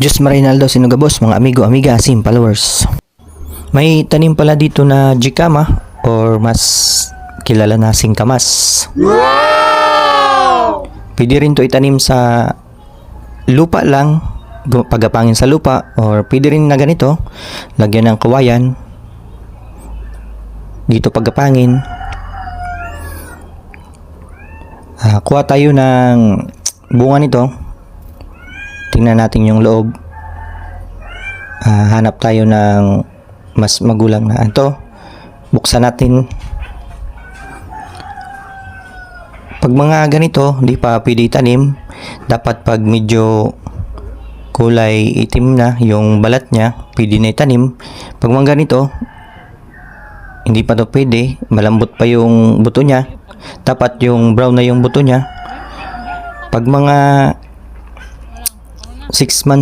Diyos Marinaldo Sinugabos, mga amigo, amiga, sim, followers. May tanim pala dito na jikama or mas kilala na singkamas. Pwede rin to itanim sa lupa lang, pagapangin sa lupa or pwede rin na ganito, lagyan ng kawayan, dito pagapangin. Ah, kuha tayo ng bunga nito. Tingnan natin yung loob. Ah, hanap tayo ng mas magulang na ito. Buksan natin. Pag mga ganito, hindi pa pwede itanim. Dapat pag medyo kulay itim na yung balat niya, pwede na itanim. Pag mga ganito, hindi pa to pwede. Malambot pa yung buto niya. Dapat yung brown na yung buto niya. Pag mga six months